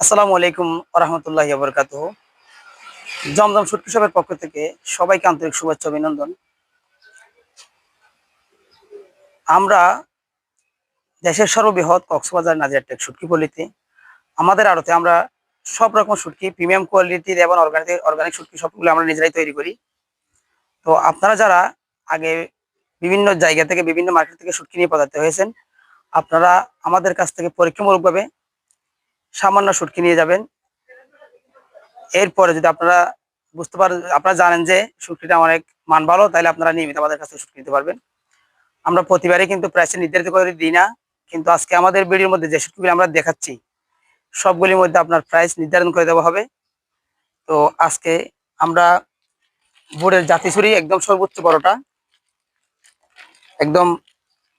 আসসালামু আলাইকুম রহমতুল্লাহ বরকাত জমজম সুটকি শপের পক্ষ থেকে সবাইকে আন্তরিক শুভেচ্ছা অভিনন্দন। আমরা দেশের সর্ববৃহৎ কক্সবাজার নাজিয়ারটেক সুটকি পল্লীতে, আমাদের আড়তে আমরা সব রকম সুটকি প্রিমিয়াম কোয়ালিটির এবং অর্গানিক অর্গানিক সুটকি সবগুলো আমরা নিজেরাই তৈরি করি। তো আপনারা যারা আগে বিভিন্ন জায়গা থেকে, বিভিন্ন মার্কেট থেকে সুটকি নিয়ে পদার্থ হয়েছেন, আপনারা আমাদের কাছ থেকে পরীক্ষামূলকভাবে সামান্য সুটকি নিয়ে যাবেন। এরপরে যদি আপনারা বুঝতে পারেন আপনারা জানেন যে সুটকিটা অনেক মান ভালো, তাহলে আপনারা নিয়মিত আমাদের কাছে সুটকি নিতে পারবেন। আমরা প্রতিবারই কিন্তু প্রাইসে নির্ধারিত করে দিই না, কিন্তু আজকে আমাদের ভিডিওর মধ্যে যে সুটকিগুলি আমরা দেখাচ্ছি, সবগুলির মধ্যে আপনার প্রাইস নির্ধারণ করে দেওয়া হবে। তো আজকে আমরা বোর্ডের জাতি ছুরি একদম সর্বোচ্চ বড়টা, একদম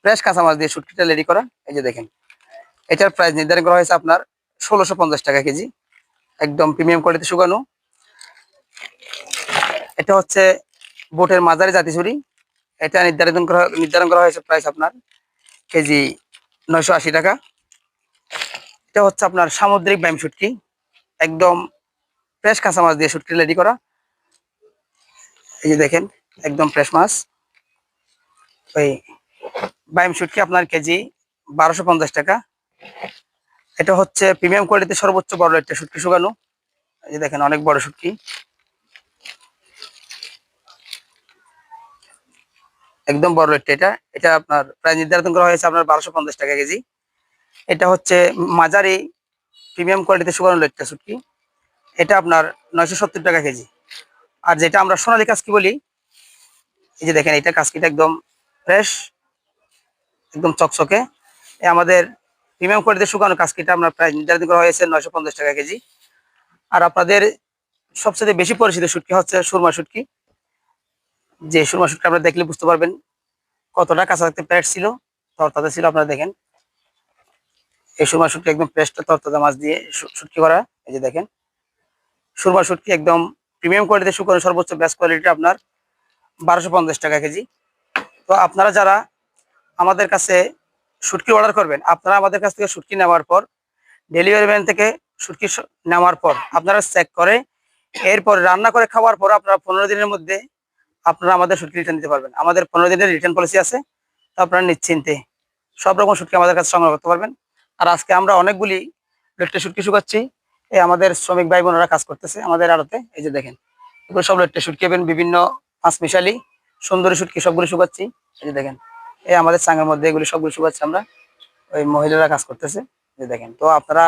ফ্রেশ কাঁচামাছ দিয়ে সুটকিটা রেডি করা। এই যে দেখেন, এটার প্রাইস নির্ধারণ করা হয়েছে আপনার ষোলোশো পঞ্চাশ টাকা কেজি। একদম প্রিমিয়াম কোয়ালিটি শুকানো। এটা হচ্ছে বোটের মাঝারি জাতি ছুরি এটা নির্ধারণ করা নির্ধারণ করা হয়েছে প্রাইস আপনার কেজি নয়শো আশি টাকা। এটা হচ্ছে আপনার সামুদ্রিক ব্যায়াম শুটকি। একদম ফ্রেশ কাঁচা মাছ দিয়ে শুটকি রেডি করা। এই যে দেখেন, একদম ফ্রেশ মাছ। ওই বাইম শুটকি আপনার কেজি বারোশো পঞ্চাশ টাকা। এটা হচ্ছে প্রিমিয়াম কোয়ালিটিতে সর্বোচ্চ বড় একটা শুটকি শুকানো। এই যে দেখেন, অনেক বড় শুটকি একদম বড় রেটটা এটা। এটা আপনার প্রায় নির্ধারণ করা হয়েছে আপনার বারোশো পঞ্চাশ টাকা কেজি। এটা হচ্ছে মাঝারি প্রিমিয়াম কোয়ালিটিতে শুকানো লেটটা শুটকি এটা আপনার নয়শো সত্তর টাকা কেজি। আর যেটা আমরা সোনালি কাজকি বলি, এই যে দেখেন, এটা কাজকিটা একদম ফ্রেশ একদম চকচকে। আমাদের প্রিমিয়াম কোয়ালিটিতে শুকানো কাজকিটা আপনার প্রায় নির্ধারিত করা হয়েছে নয়শো পঞ্চাশ টাকা কেজি। আর আপনাদের সবচেয়ে বেশি পরিচিত শুটকি হচ্ছে সুরমা শুটকি। যে সুরমা শুটকি আপনারা দেখলে বুঝতে পারবেন কতটা কাঁচা থাকতে প্যাট ছিল, তরতাজা ছিল, আপনারা দেখেন। এই সুরমা শুটকি একদম পেস্টটা তরতাজা মাছ দিয়ে শুটকি করা, এই যে দেখেন। সুরমা শুটকি একদম প্রিমিয়াম কোয়ালিটিতে শুকানো সর্বোচ্চ বেস্ট কোয়ালিটি আপনার বারোশো টাকা কেজি। তো আপনারা যারা আমাদের কাছে শুটকি অর্ডার করবেন। আপনারা আমাদের কাছ থেকে শুটকি নেওয়ার পর ডেলিভারি ম্যান থেকে শুটকি নেওয়ার পর আপনারা চেক করে, এরপর রান্না করে খাওয়ার পর আপনারা পনেরো দিনের মধ্যে আপনারা আমাদের শুটকি রিটার্ন দিতে পারবেন। আমাদের পনেরো দিনের রিটার্ন পলিসি আছে, তো আপনারা নিশ্চিন্তে সব রকম শুটকি আমাদের কাছে সংগ্রহ করতে পারবেন। আর আজকে আমরা অনেকগুলি লেট্টে শুটকি শুকাচ্ছি, এই আমাদের শ্রমিক ভাই বোনেরা কাজ করতেছে আমাদের আড়তে, এই যে দেখেন, এগুলো সব লেট্টে শুটকি বিভিন্ন পাঁচ মিশালি সুন্দরী শুটকি সবগুলো শুকাচ্ছি, এই যে দেখেন। এই আমাদের চাঙের মধ্যে এগুলি সবগুলো শুকাচ্ছি আমরা। ওই মহিলারা কাজ করতেছে। যে দেখেন, তো আপনারা